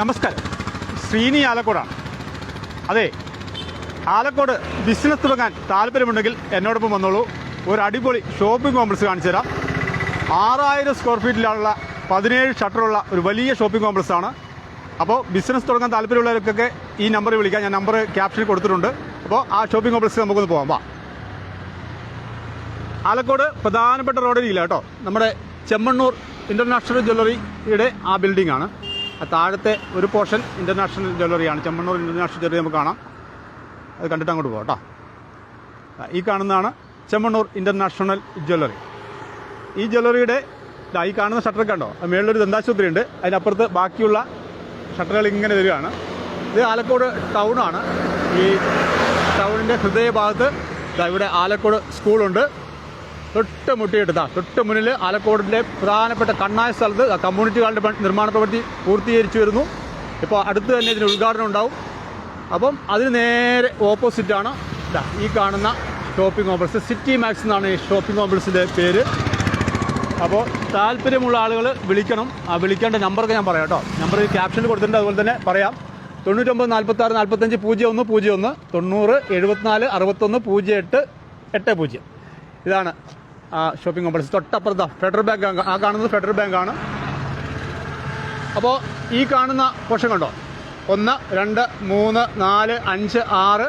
നമസ്കാരം. ശ്രീനി ആലക്കോടാണ്. അതെ ആലക്കോട് ബിസിനസ് തുടങ്ങാൻ താല്പര്യമുണ്ടെങ്കിൽ എന്നോടൊപ്പം വന്നോളൂ. ഒരു അടിപൊളി ഷോപ്പിംഗ് കോംപ്ലക്സ് കാണിച്ചു തരാം. ആറായിരം സ്ക്വയർ ഫീറ്റിലുള്ള പതിനേഴ് ഷട്ടറുള്ള ഒരു വലിയ ഷോപ്പിംഗ് കോംപ്ലക്സ് ആണ്. അപ്പോൾ ബിസിനസ് തുടങ്ങാൻ താല്പര്യമുള്ളവർക്കൊക്കെ ഈ നമ്പർ വിളിക്കാം. ഞാൻ നമ്പർ ക്യാപ്ഷനിൽ കൊടുത്തിട്ടുണ്ട്. അപ്പോൾ ആ ഷോപ്പിംഗ് കോംപ്ലക്സ് നമുക്കൊന്ന് പോകാം വാ. ആലക്കോട് പ്രധാനപ്പെട്ട റോഡിലില്ല കേട്ടോ. നമ്മുടെ ചെമ്മണ്ണൂർ ഇന്റർനാഷണൽ ജ്വല്ലറിയുടെ ആ ബിൽഡിംഗ് ആണ്. താഴത്തെ ഒരു പോർഷൻ ഇന്റർനാഷണൽ ജ്വല്ലറിയാണ്. ചെമ്മണ്ണൂർ ഇന്റർനാഷണൽ ജ്വല്ലറി നമുക്ക് കാണാം. അത് കണ്ടിട്ട് അങ്ങോട്ട് പോകാം കേട്ടോ. ഈ കാണുന്നതാണ് ചെമ്മണ്ണൂർ ഇന്റർനാഷണൽ ജ്വല്ലറി. ഈ ജ്വല്ലറിയുടെ ഈ കാണുന്ന ഷട്ടർ കണ്ടോ? മേളിലൊരു ദന്താശുപത്രി ഉണ്ട് അതിനപ്പുറത്ത് ബാക്കിയുള്ള ഷട്ടറുകൾ ഇങ്ങനെ വരികയാണ്. ഇത് ആലക്കോട് ടൗണാണ് ഈ ടൗണിന്റെ ഹൃദയഭാഗത്ത് ഇവിടെ ആലക്കോട് സ്കൂളുണ്ട്. തൊട്ട് മുട്ടിയിട്ട് ദാ തൊട്ട് മുന്നിൽ ആലക്കോടിന്റെ പ്രധാനപ്പെട്ട കണ്ണായ സ്ഥലത്ത് കമ്മ്യൂണിറ്റി ഹാളിന്റെ നിർമ്മാണ പ്രവൃത്തി പൂർത്തീകരിച്ചു വരുന്നു. ഇപ്പോൾ അടുത്ത് തന്നെ ഇതിന് ഉദ്ഘാടനം ഉണ്ടാവും. അപ്പം അതിന് നേരെ ഓപ്പോസിറ്റാണ് ഈ കാണുന്ന ഷോപ്പിംഗ് കോംപ്ലക്സ് സിറ്റി മാക്സ് എന്നാണ് ഈ ഷോപ്പിംഗ് കോംപ്ലക്സിന്റെ പേര്. അപ്പോൾ താല്പര്യമുള്ള ആളുകൾ വിളിക്കണം. ആ വിളിക്കേണ്ട നമ്പറൊക്കെ ഞാൻ പറയാം കേട്ടോ. നമ്പർ ക്യാപ്ഷനിൽ കൊടുത്തിട്ടുണ്ട്. അതുപോലെ തന്നെ പറയാം. തൊണ്ണൂറ്റൊമ്പത് നാൽപ്പത്താറ് നാൽപ്പത്തഞ്ച് പൂജ്യം ഒന്ന് പൂജ്യം ഒന്ന് തൊണ്ണൂറ് എഴുപത്തിനാല് അറുപത്തൊന്ന് പൂജ്യം എട്ട് എട്ട് പൂജ്യം. ഇതാണ് ആ ഷോപ്പിംഗ് കോംപ്ലക്സ് തൊട്ടപ്പുറത്ത്. ഫെഡറൽ ബാങ്ക് ആ കാണുന്നത് ഫെഡറൽ ബാങ്കാണ് അപ്പോൾ ഈ കാണുന്ന പോർഷൻ കണ്ടോ? ഒന്ന് രണ്ട് മൂന്ന് നാല് അഞ്ച് ആറ്.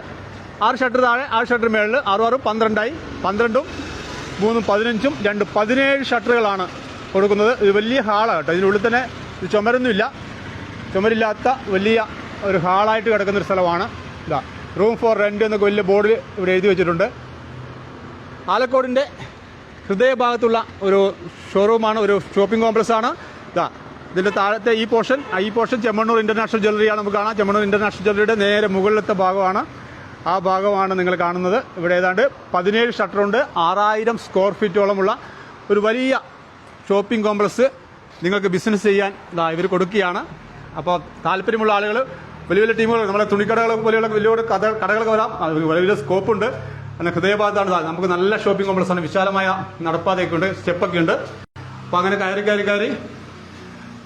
ആറ് ഷട്ടർ താഴെ ആറ് ഷട്ടർ മേളിൽ ആറും ആറും പന്ത്രണ്ടായി. പന്ത്രണ്ടും മൂന്നും പതിനഞ്ചും രണ്ട് പതിനേഴ് ഷട്ടറുകളാണ് കൊടുക്കുന്നത്. ഇത് വലിയ ഹാളാണ് കേട്ടോ. ഇതിനുള്ളിൽ തന്നെ ഇത് ചുമരൊന്നുമില്ല. ചുമരില്ലാത്ത വലിയ ഒരു ഹാളായിട്ട് കിടക്കുന്ന ഒരു സ്ഥലമാണ്. ഇതാ. റൂം ഫോർ റെന്റ് എന്നൊക്കെ വലിയ ബോർഡിൽ ഇവിടെ എഴുതി വെച്ചിട്ടുണ്ട്. ആലക്കോടിന്റെ ഹൃദയഭാഗത്തുള്ള ഒരു ഷോറൂമാണ് ഒരു ഷോപ്പിംഗ് കോംപ്ലക്സ് ആണ്. ഇതാ ഇതിന്റെ താഴത്തെ ഈ പോർഷൻ ഈ പോർഷൻ ചെമ്മണ്ണൂർ ഇന്റർനാഷണൽ ജ്വല്ലറിയാണ് നമുക്ക് കാണാം. ചെമ്മണ്ണൂർ ഇന്റർനാഷണൽ ജ്വല്ലറിയുടെ നേരെ മുകളിലത്തെ ഭാഗമാണ്. ആ ഭാഗമാണ് നിങ്ങൾ കാണുന്നത്. ഇവിടെ ഏതാണ്ട് പതിനേഴ് ഷട്ടറുണ്ട്. ആറായിരം സ്ക്വയർ ഫീറ്റോളമുള്ള ഒരു വലിയ ഷോപ്പിംഗ് കോംപ്ലക്സ് നിങ്ങൾക്ക് ബിസിനസ് ചെയ്യാൻ ഇവർ കൊടുക്കുകയാണ്. അപ്പോൾ താല്പര്യമുള്ള ആളുകൾ വലിയ വലിയ ടീമുകൾ നമ്മുടെ തുണിക്കടകൾ പോലെയുള്ള വലിയ കടകളൊക്കെ വരാം. വലിയ വലിയ സ്കോപ്പുണ്ട് അങ്ങനെ ഹൃദയഭാഗത്താണ്. നമുക്ക് നല്ല ഷോപ്പിംഗ് കോംപ്ലക്സ് ആണ്. വിശാലമായ നടപ്പാതയൊക്കെ ഉണ്ട്. സ്റ്റെപ്പൊക്കെ ഉണ്ട്. അപ്പോൾ അങ്ങനെ കയറി കയറി കയറി.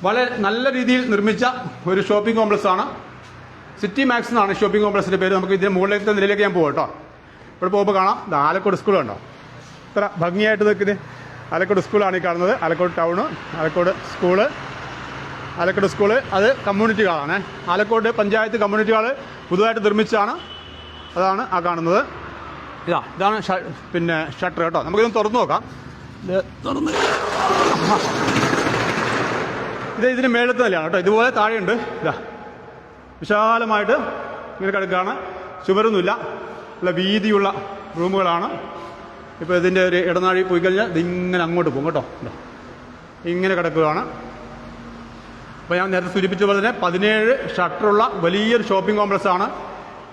വളരെ നല്ല രീതിയിൽ നിർമ്മിച്ച ഒരു ഷോപ്പിംഗ് കോംപ്ലക്സ് ആണ്. സിറ്റി മാക്സ് എന്നാണ് ഷോപ്പിംഗ് കോംപ്ലക്സിന്റെ പേര്. നമുക്ക് ഇതിന്റെ മുകളിലേക്ക് നിലയിലേക്ക് ഞാൻ പോകും കേട്ടോ. ഇവിടെ പോകുമ്പോൾ കാണാം. ഇത് ആലക്കോട് സ്കൂൾ കണ്ടോ? ഇത്ര ഭംഗിയായിട്ട് നിൽക്കുന്നത് ആലക്കോട് സ്കൂളാണ് ഈ കാണുന്നത്. Alakode town Alakode school Alakode school അത് കമ്മ്യൂണിറ്റി ഹാളാണ് ആലക്കോട് പഞ്ചായത്ത് കമ്മ്യൂണിറ്റി ഹാൾ പുതുതായിട്ട് നിർമ്മിച്ചാണ് അതാണ് ആ കാണുന്നത്. ഇതാ ഇതാണ് പിന്നെ ഷട്ടർ കേട്ടോ. നമുക്കിതൊന്ന് തുറന്നു നോക്കാം. തുറന്ന്. ഇത് ഇതിന് മേളത്തെ നിലയാണ് കേട്ടോ. ഇതുപോലെ താഴെയുണ്ട്. ഇതാ. വിശാലമായിട്ട് ഇങ്ങനെ കിടക്കുകയാണ്. ചുമരൊന്നുമില്ല. നല്ല വീതിയുള്ള റൂമുകളാണ്. ഇപ്പോൾ ഇതിന്റെ ഒരു ഇടനാഴി പോയി കഴിഞ്ഞാൽ ഇതിങ്ങനെ അങ്ങോട്ട് പോകും കേട്ടോ. ഇങ്ങനെ കിടക്കുകയാണ്. അപ്പോൾ ഞാൻ നേരത്തെ സൂചിപ്പിച്ച പോലെ തന്നെ പതിനേഴ് ഷട്ടറുള്ള വലിയൊരു ഷോപ്പിംഗ് കോംപ്ലക്സ് ആണ്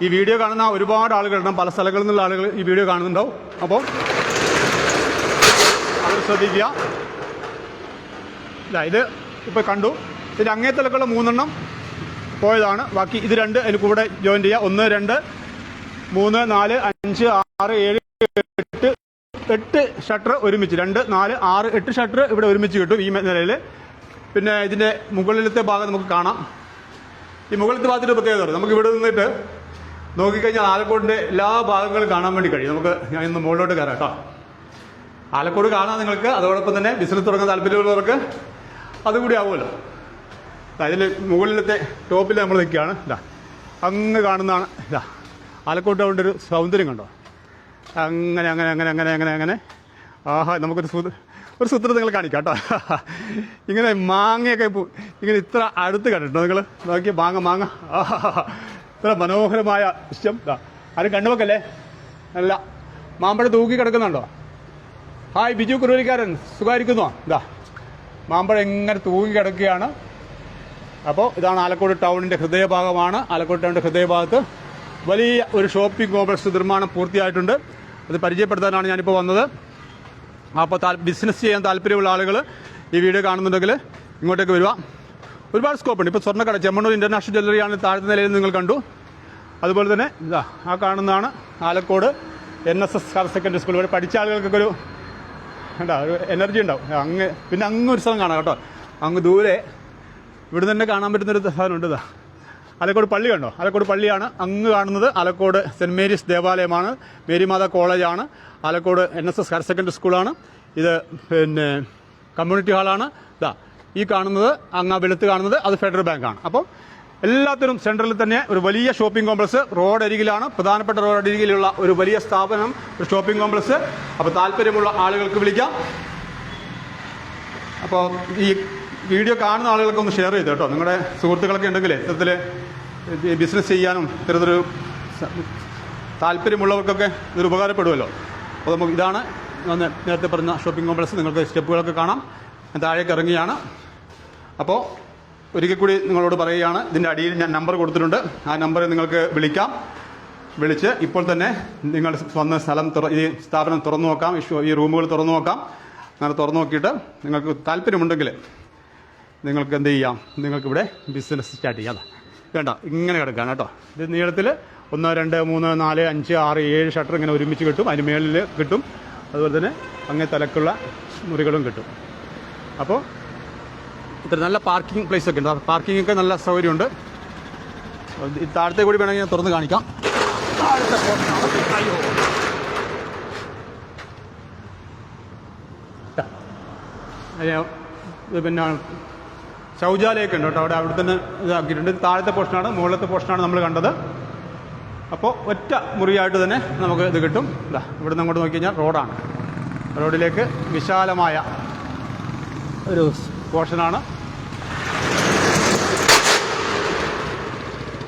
ഈ വീഡിയോ കാണുന്ന ഒരുപാട് ആളുകളുണ്ടാവും പല സ്ഥലങ്ങളിൽ നിന്നുള്ള ആളുകൾ ഈ വീഡിയോ കാണുന്നുണ്ടാവും. അപ്പോൾ അവർ ശ്രദ്ധിക്കുക. ഇല്ല ഇത് ഇപ്പോൾ കണ്ടു. ഇതിന്റെ അങ്ങേത്തലക്കുള്ള മൂന്നെണ്ണം പോയതാണ്. ബാക്കി ഇത് രണ്ട് എനിക്ക് കൂടെ ജോയിൻ ചെയ്യുക. ഒന്ന് രണ്ട് മൂന്ന് നാല് അഞ്ച് ആറ് ഏഴ് എട്ട് എട്ട് ഷട്ടർ ഒരുമിച്ച്. രണ്ട് നാല് ആറ് എട്ട് ഷട്ടർ ഇവിടെ ഒരുമിച്ച് കിട്ടും ഈ നിലയിൽ പിന്നെ ഇതിന്റെ മുകളിലത്തെ ഭാഗം നമുക്ക് കാണാം. ഈ മുകളിലത്തെ ഭാഗത്തിന്റെ പ്രത്യേകത. നമുക്ക് ഇവിടെ നിന്നിട്ട് നോക്കിക്കഴിഞ്ഞാൽ ആലക്കോടിന്റെ എല്ലാ ഭാഗങ്ങളും കാണാൻ വേണ്ടി കഴിയും. നമുക്ക് ഞാൻ ഇന്ന് മുകളിലോട്ട് കയറാം കേട്ടോ. ആലക്കോട് കാണാൻ നിങ്ങൾക്ക്. അതോടൊപ്പം തന്നെ ബിസിനസ് തുടങ്ങാൻ താല്പര്യമുള്ളവർക്ക് അതുകൂടി ആവുമല്ലോ. അതിൽ മുകളിലത്തെ ടോപ്പിൽ നമ്മൾ നിൽക്കുകയാണ്. ഇതാ അങ്ങ് കാണുന്നതാണ്. ഇതാ ആലക്കോട് ടൗണിന്റെ ഒരു സൗന്ദര്യം കണ്ടോ? അങ്ങനെ അങ്ങനെ അങ്ങനെ അങ്ങനെ അങ്ങനെ അങ്ങനെ. ആഹാ നമുക്കൊരു സൂത്ര ഒരു സൂത്രം നിങ്ങൾ കാണിക്കാം കേട്ടോ. ഇങ്ങനെ മാങ്ങയൊക്കെ ഇങ്ങനെ ഇത്ര അടുത്ത് കണ്ടിട്ടോ നിങ്ങൾ നോക്കിയ മാങ്ങ മാങ്ങ. ആഹാ ഇത്ര മനോഹരമായ ദൃശ്യം. ഇതാ ആരും കണ്ണുവെക്കല്ലേ അല്ല മാമ്പഴം തൂക്കി കിടക്കുന്നുണ്ടോ? ഹായ് ബിജു കുറുവലിക്കാരൻ സുഖമായിരിക്കുന്നോ? ഇതാ മാമ്പഴം എങ്ങനെ തൂങ്ങി കിടക്കുകയാണ്. അപ്പോൾ ഇതാണ് ആലക്കോട് ടൗണിന്റെ ഹൃദയഭാഗമാണ്. ആലക്കോട് ടൗണിന്റെ ഹൃദയഭാഗത്ത് വലിയ ഒരു ഷോപ്പിംഗ് കോംപ്ലക്സ് നിർമ്മാണം പൂർത്തിയായിട്ടുണ്ട്. അത് പരിചയപ്പെടുത്താനാണ് ഞാനിപ്പോൾ വന്നത്. അപ്പോൾ ബിസിനസ് ചെയ്യാൻ താല്പര്യമുള്ള ആളുകൾ ഈ വീഡിയോ കാണുന്നുണ്ടെങ്കിൽ ഇങ്ങോട്ടേക്ക് വരിക. ഒരുപാട് സ്കോപ്പ് ഉണ്ട് ഇപ്പോൾ സ്വർണക്കട ചെമ്മണ്ണൂർ ഇന്റർനാഷണൽ ജ്വല്ലറിയാണ് താഴത്തെ നിലയിൽ നിങ്ങൾ കണ്ടു. അതുപോലെ തന്നെ ഇതാ ആ കാണുന്നതാണ് Alakode N S S higher secondary school ഇവിടെ പഠിച്ച ആളുകൾക്കൊക്കെ ഒരു എന്താ ഒരു എനർജി ഉണ്ടാവും. അങ്ങ് പിന്നെ അങ്ങ് ഒരു സ്ഥലം കാണാം കേട്ടോ. അങ്ങ് ദൂരെ ഇവിടെ തന്നെ കാണാൻ പറ്റുന്നൊരു സാധനമുണ്ട് ഇതാ. ആലക്കോട് പള്ളി കണ്ടോ? ആലക്കോട് പള്ളിയാണ് അങ്ങ് കാണുന്നത്. ആലക്കോട് സെന്റ് മേരീസ് ദേവാലയമാണ്. മേരിമാത കോളേജാണ്. Alakode N S S higher secondary സ്കൂളാണ് ഇത് പിന്നെ കമ്മ്യൂണിറ്റി ഹാളാണ്. ഇതാ ഈ കാണുന്നത് അങ്ങ് വെളുത്ത് കാണുന്നത് അത് ഫെഡറൽ ബാങ്കാണ്. അപ്പോൾ എല്ലാത്തിനും സെൻട്രലിൽ തന്നെ ഒരു വലിയ ഷോപ്പിംഗ് കോംപ്ലക്സ് റോഡ് അരികിലാണ്. പ്രധാനപ്പെട്ട റോഡ് അരികിലുള്ള ഒരു വലിയ സ്ഥാപനം ഒരു ഷോപ്പിംഗ് കോംപ്ലക്സ്. അപ്പോൾ താല്പര്യമുള്ള ആളുകൾക്ക് വിളിക്കാം. അപ്പോൾ ഈ വീഡിയോ കാണുന്ന ആളുകൾക്ക് ഒന്ന് ഷെയർ ചെയ്ത് കേട്ടോ. നിങ്ങളുടെ സുഹൃത്തുക്കളൊക്കെ ഉണ്ടെങ്കിൽ ഇത്തരത്തിൽ ബിസിനസ് ചെയ്യാനും ഇത്തരത്തിലൊരു താല്പര്യമുള്ളവർക്കൊക്കെ ഇതൊരു ഉപകാരപ്പെടുമല്ലോ അപ്പോൾ നമുക്ക് ഇതാണ് നേരത്തെ പറഞ്ഞ ഷോപ്പിംഗ് കോംപ്ലക്സ്. നിങ്ങൾക്ക് സ്റ്റെപ്പുകളൊക്കെ കാണാം. താഴേക്ക് ഇറങ്ങിയാണ് അപ്പോൾ ഒരിക്കൽ കൂടി നിങ്ങളോട് പറയുകയാണ് ഇതിന്റെ അടിയിൽ ഞാൻ നമ്പർ കൊടുത്തിട്ടുണ്ട്. ആ നമ്പറിൽ നിങ്ങൾക്ക് വിളിക്കാം. വിളിച്ച് ഇപ്പോൾ തന്നെ നിങ്ങൾ വന്ന സ്ഥലം ഈ സ്ഥാപനം തുറന്നു നോക്കാം. ഈ ഈ റൂമുകൾ തുറന്നു നോക്കാം. അങ്ങനെ തുറന്നു നോക്കിയിട്ട് നിങ്ങൾക്ക് താല്പര്യമുണ്ടെങ്കിൽ നിങ്ങൾക്ക് എന്ത് ചെയ്യാം? നിങ്ങൾക്ക് ഇവിടെ ബിസിനസ് സ്റ്റാർട്ട് ചെയ്യാം. വേണ്ട ഇങ്ങനെ കിടക്കുകയാണ് കേട്ടോ. ഇത് നീളത്തിൽ ഒന്ന് രണ്ട് മൂന്ന് നാല് അഞ്ച് ആറ് ഏഴ് ഷട്ടർ ഇങ്ങനെ ഒരുമിച്ച് കിട്ടും. അതിന് മേളിൽ കിട്ടും. അതുപോലെ തന്നെ അങ്ങേ തലക്കുള്ള മുറികളും കിട്ടും. അപ്പോൾ ഇത്ര നല്ല പാർക്കിംഗ് പ്ലേസ് ഒക്കെ ഉണ്ട്. പാർക്കിംഗ് ഒക്കെ നല്ല സൗകര്യമുണ്ട്. താഴത്തെ കൂടി വേണമെങ്കിൽ ഞാൻ തുറന്ന് കാണിക്കാം. പിന്നെ ശൗചാലയമൊക്കെ ഉണ്ട് കേട്ടോ. അവിടെ അവിടെ തന്നെ ഇതാക്കിയിട്ടുണ്ട്. ഇത് താഴത്തെ പോർഷനാണ് മുകളിലത്തെ പോർഷനാണ് നമ്മൾ കണ്ടത്. അപ്പോൾ ഒറ്റ മുറിയായിട്ട് തന്നെ നമുക്ക് ഇത് കിട്ടും. ഇതാ ഇവിടെ നിന്ന് അങ്ങോട്ട് നോക്കി കഴിഞ്ഞാൽ റോഡാണ് റോഡിലേക്ക് വിശാലമായ ഒരു പോർഷനാണ്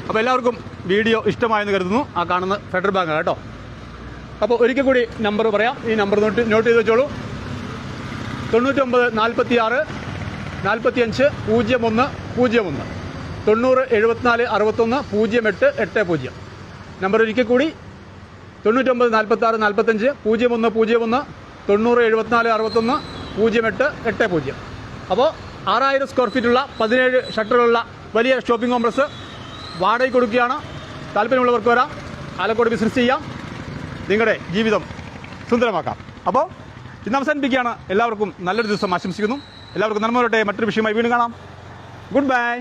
അപ്പോൾ എല്ലാവർക്കും വീഡിയോ ഇഷ്ടമായെന്ന് കരുതുന്നു. ആ കാണുന്ന ഫെഡറൽ ബാങ്ക് കേട്ടോ. അപ്പോൾ ഒരിക്കൽ കൂടി നമ്പർ പറയാം. ഈ നമ്പർ നോട്ട് നോട്ട് ചെയ്ത് വെച്ചോളൂ. തൊണ്ണൂറ്റൊമ്പത് നാൽപ്പത്തി ആറ് നാൽപ്പത്തി അഞ്ച് പൂജ്യം ഒന്ന് പൂജ്യം ഒന്ന് തൊണ്ണൂറ് എഴുപത്തിനാല് അറുപത്തൊന്ന് പൂജ്യം എട്ട് എട്ട് പൂജ്യം. നമ്പർ ഒരിക്കൽ കൂടി. തൊണ്ണൂറ്റൊമ്പത് നാൽപ്പത്തി ആറ് നാൽപ്പത്തഞ്ച് പൂജ്യം ഒന്ന് പൂജ്യം ഒന്ന് തൊണ്ണൂറ് എഴുപത്തിനാല് അറുപത്തൊന്ന് പൂജ്യം എട്ട് എട്ട് പൂജ്യം. അപ്പോൾ ആറായിരം സ്ക്വയർ ഫീറ്റുള്ള പതിനേഴ് ഷട്ടറുകളുള്ള വലിയ ഷോപ്പിംഗ് കോംപ്ലക്സ് വാടകയ്ക്ക് കൊടുക്കുകയാണ്. താല്പര്യമുള്ളവർക്ക് വരാം. ആലക്കോട് ബിസിനസ് ചെയ്യാം. നിങ്ങളുടെ ജീവിതം സുന്ദരമാക്കാം. അപ്പോൾ ഇന്ന് അവസാനിപ്പിക്കുകയാണ്. എല്ലാവർക്കും നല്ലൊരു ദിവസം ആശംസിക്കുന്നു. എല്ലാവർക്കും നന്മ വരട്ടെ. മറ്റൊരു വിഷയമായി വീണ്ടും കാണാം. Good bye